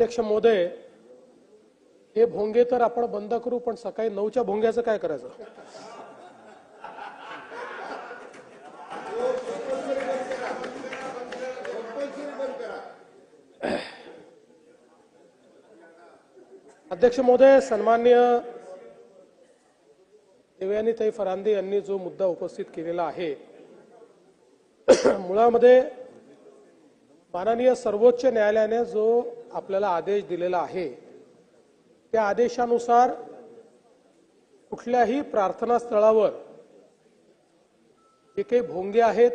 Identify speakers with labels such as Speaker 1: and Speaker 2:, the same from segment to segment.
Speaker 1: अध्यक्ष महोदय हे भोंगे तर आपण बंद करू पण सकाळी नऊच्या भोंग्याचं काय करायचं? अध्यक्ष महोदय सन्मान्य देवयानीताई फरांदे यांनी जो मुद्दा उपस्थित केलेला आहे मुळामध्ये माननीय सर्वोच्च न्यायालयाने जो आपल्याला आदेश दिलेला आहे त्या आदेशानुसार कुठल्याही प्रार्थनास्थळावर जे काही भोंगे आहेत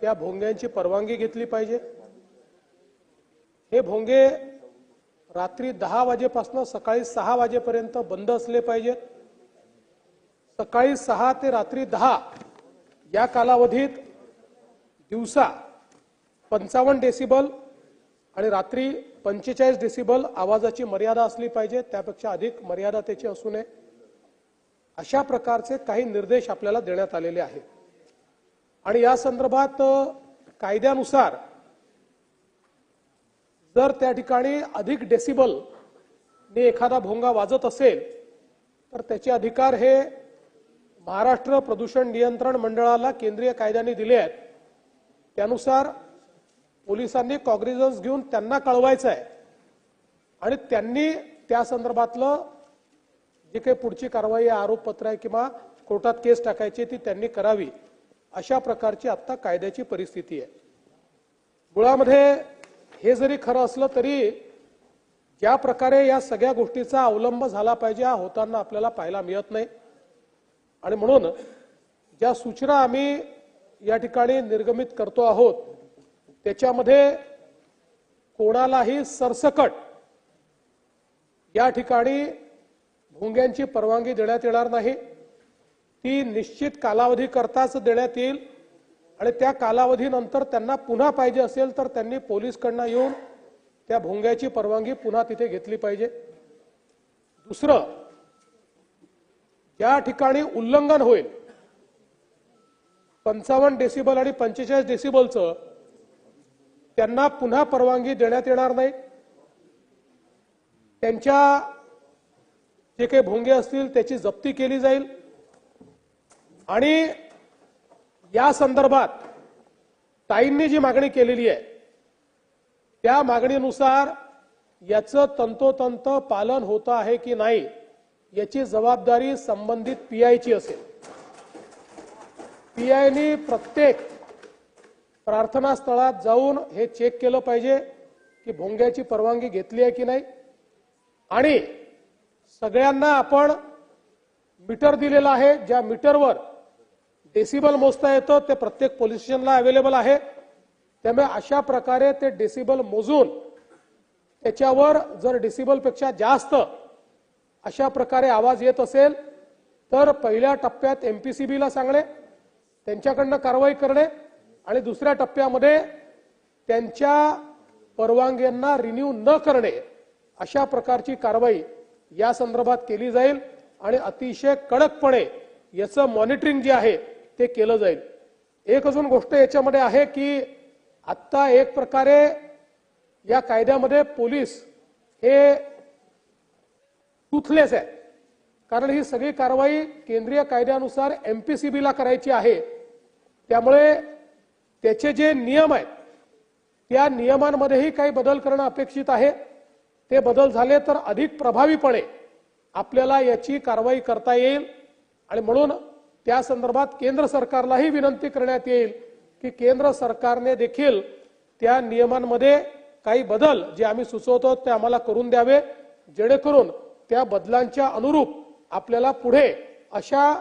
Speaker 1: त्या भोंग्यांची परवानगी घेतली पाहिजे. हे भोंगे रात्री दहा वाजेपासून सकाळी सहा वाजेपर्यंत बंद असले पाहिजेत. सकाळी सहा ते रात्री दहा या कालावधीत दिवसा पंचावन्न डेसिबल आणि रात्री पंचेचाळीस डेसिबल आवाजाची मर्यादा असली पाहिजे त्यापेक्षा अधिक मर्यादा त्याची असू नये. अशा प्रकारचे काही निर्देश आपल्याला देण्यात आलेले आहेत. आणि या संदर्भात कायद्यानुसार जर त्या ठिकाणी अधिक डेसिबल ने एखादा भोंगा वाजत असेल तर त्याचे अधिकार हे महाराष्ट्र प्रदूषण नियंत्रण मंडळाला केंद्रीय कायद्याने दिले आहेत. त्यानुसार पोलिसांनी कॉग्निझन्स घेऊन त्यांना कळवायचं आहे आणि त्यांनी त्या संदर्भातलं जे काही पुढची कारवाई आहे, आरोपपत्र आहे किंवा कोर्टात केस टाकायची ती त्यांनी करावी अशा प्रकारची आत्ता कायद्याची परिस्थिती आहे. मुळामध्ये हे जरी खरं असलं तरी ज्या प्रकारे या सगळ्या गोष्टीचा अवलंब झाला पाहिजे हा होताना आपल्याला पाहायला मिळत नाही. आणि म्हणून ज्या सूचना आम्ही या ठिकाणी निर्गमित करतो आहोत त्याच्यामध्ये कोणालाही सरसकट या ठिकाणी भोंग्यांची परवानगी देण्यात येणार नाही. ती निश्चित कालावधी करताच देण्यात येईल आणि त्या कालावधीनंतर त्यांना पुन्हा पाहिजे असेल तर त्यांनी पोलीसकडनं येऊन त्या भोंग्याची परवानगी पुन्हा तिथे घेतली पाहिजे. दुसरं ज्या ठिकाणी उल्लंघन होईल पंचावन्न डेसिबल आणि पंचेचाळीस डेसिबलचं त्यांना पुन्हा परवानगी देण्यात येणार नाही. त्यांच्या जे काही भोंगे असतील त्याची जप्ती केली जाईल. आणि या संदर्भात ताईंनी जी मागणी केलेली आहे त्या मागणीनुसार याचं तंतोतंत पालन होत आहे की नाही याची जबाबदारी संबंधित पीआयची असेल. पीआयनी प्रत्येक प्रार्थना स्थळात जाऊन हे चेक केलं पाहिजे की भोंग्याची परवानगी घेतली आहे की नाही. आणि सगळ्यांना आपण मीटर दिलेलं आहे ज्या मीटरवर डेसिबल मोजता येतं ते प्रत्येक पोलीस स्टेशनला अवेलेबल आहे. त्यामुळे अशा प्रकारे ते डेसिबल मोजून त्याच्यावर जर डेसिबलपेक्षा जास्त अशा प्रकारे आवाज येत असेल तर पहिल्या टप्प्यात एमपीसीबीला सांगणे त्यांच्याकडनं कारवाई करणे आणि दुसऱ्या टप्प्यामध्ये त्यांच्या परवानग्यांना रिन्यू न करणे अशा प्रकारची कारवाई या संदर्भात केली जाईल आणि अतिशय कडकपणे याचं मॉनिटरिंग जे आहे ते केलं जाईल. एक अजून गोष्ट याच्यामध्ये आहे की आत्ता एक प्रकारे या कायद्यामध्ये पोलीस हे टुथलेस आहे कारण ही सगळी कारवाई केंद्रीय कायद्यानुसार एमपीसीबीला करायची आहे. त्यामुळे त्याचे जे नियम आहेत त्या नियमांमध्येही काही बदल करणं अपेक्षित आहे. ते बदल झाले तर अधिक प्रभावीपणे आपल्याला याची कारवाई करता येईल आणि म्हणून त्या संदर्भात केंद्र सरकारलाही विनंती करण्यात येईल की केंद्र सरकारने देखील त्या नियमांमध्ये काही बदल जे आम्ही सुचवतो ते आम्हाला करून द्यावे जेणेकरून त्या बदलांच्या अनुरूप आपल्याला पुढे अशा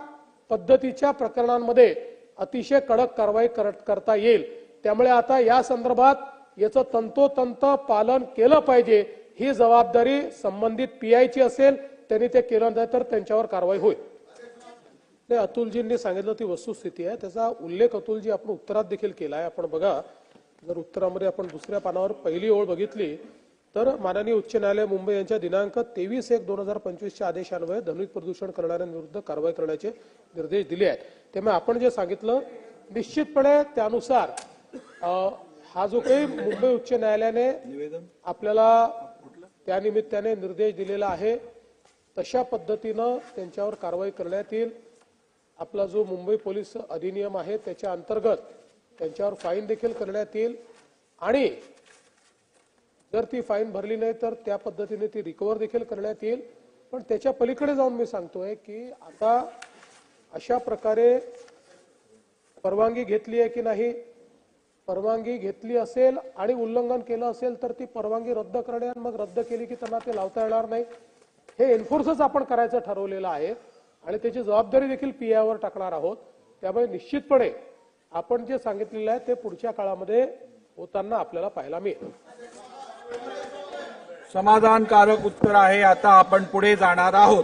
Speaker 1: पद्धतीच्या प्रकरणांमध्ये अतिशय कडक कारवाई करता येईल. त्यामुळे आता या संदर्भात याचं तंतोतंत पालन केलं पाहिजे. ही जबाबदारी संबंधित पीआयची असेल त्यांनी ते केलं नाही तर त्यांच्यावर कारवाई होईल. नाही अतुलजींनी सांगितलं ती वस्तुस्थिती आहे. त्याचा उल्लेख अतुलजी आपण उत्तरात देखील केला आहे. आपण बघा जर उत्तरामध्ये आपण दुसऱ्या पानावर पहिली ओळ बघितली तर माननीय उच्च न्यायालय मुंबई यांच्या दिनांक तेवीस एक दोन हजार पंचवीसच्या आदेशान्वये ध्वनी प्रदूषण करणाऱ्यांविरुद्ध कारवाई करण्याचे निर्देश दिले आहेत. त्यामुळे आपण जे सांगितलं निश्चितपणे त्यानुसार हा जो काही मुंबई उच्च न्यायालयाने आपल्याला त्या निमित्ताने निर्देश दिलेला आहे तशा पद्धतीनं त्यांच्यावर कारवाई करण्यात येईल. आपला जो मुंबई पोलीस अधिनियम आहे त्याच्या अंतर्गत त्यांच्यावर फाईन देखील करण्यात येईल. आणि जर ती फाईन भरली नाही तर त्या पद्धतीने ती रिकवर देखील करण्यात येईल. पण त्याच्या पलीकडे जाऊन मी सांगतोय की आता अशा प्रकारे परवानगी घेतली आहे की नाही परवानगी घेतली असेल आणि उल्लंघन केलं असेल तर ती परवानगी रद्द करणे आणि मग रद्द केली की त्यांना ते लावता येणार नाही. हे एन्फोर्सच आपण करायचं ठरवलेलं आहे आणि त्याची जबाबदारी देखील पीआयवर टाकणार आहोत. त्यामुळे निश्चितपणे आपण जे सांगितलेलं आहे ते पुढच्या काळामध्ये होताना आपल्याला पाहायला मिळेल.
Speaker 2: समाधानकारक उत्तर आहे. आता आपण पुढे जाणार आहोत.